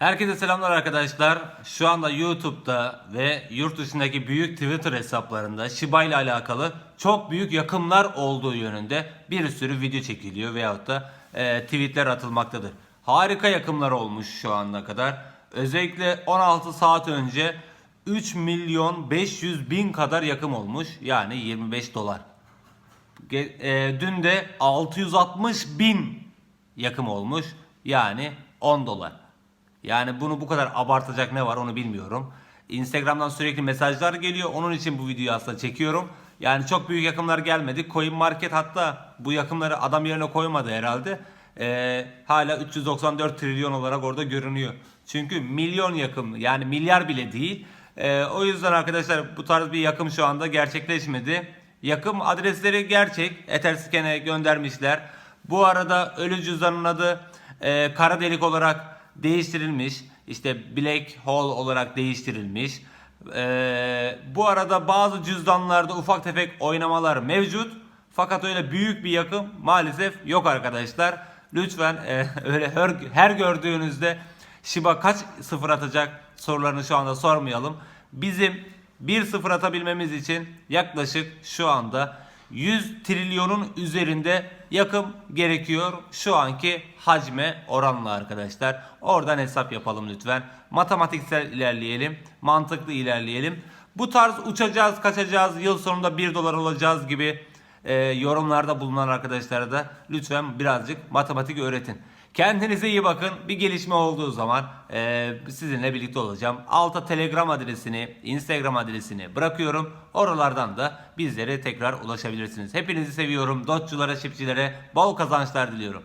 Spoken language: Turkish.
Herkese selamlar arkadaşlar. Şu anda YouTube'da ve yurt dışındaki büyük Twitter hesaplarında Shiba ile alakalı çok büyük yakımlar olduğu yönünde bir sürü video çekiliyor veyahut da e, tweetler atılmaktadır. Harika yakımlar olmuş şu ana kadar. Özellikle 16 saat önce 3 milyon 500 bin kadar yakım olmuş. Yani 25 dolar. E, dün de 660 bin yakım olmuş. Yani 10 dolar. Yani bunu bu kadar abartacak ne var onu bilmiyorum. Instagram'dan sürekli mesajlar geliyor. Onun için bu videoyu aslında çekiyorum. Yani çok büyük yakımlar gelmedi. Coin Market hatta bu yakımları adam yerine koymadı herhalde. Ee, hala 394 trilyon olarak orada görünüyor. Çünkü milyon yakım yani milyar bile değil. Ee, o yüzden arkadaşlar bu tarz bir yakım şu anda gerçekleşmedi. Yakım adresleri gerçek. Etherscan'e göndermişler. Bu arada ölü cüzdanın adı e, kara delik olarak değiştirilmiş. İşte black hole olarak değiştirilmiş. E, bu arada bazı cüzdanlarda ufak tefek oynamalar mevcut. Fakat öyle büyük bir yakım maalesef yok arkadaşlar. Lütfen e, öyle her, her gördüğünüzde Shiba kaç sıfır atacak sorularını şu anda sormayalım. Bizim 1-0 atabilmemiz için yaklaşık şu anda 100 trilyonun üzerinde yakım gerekiyor şu anki hacme oranla arkadaşlar. Oradan hesap yapalım lütfen. Matematiksel ilerleyelim, mantıklı ilerleyelim. Bu tarz uçacağız, kaçacağız, yıl sonunda 1 dolar olacağız gibi e, yorumlarda bulunan arkadaşlara da lütfen birazcık matematik öğretin. Kendinize iyi bakın. Bir gelişme olduğu zaman e, sizinle birlikte olacağım. Alta Telegram adresini, Instagram adresini bırakıyorum. Oralardan da bizlere tekrar ulaşabilirsiniz. Hepinizi seviyorum. Dotçulara, şipçilere bol kazançlar diliyorum.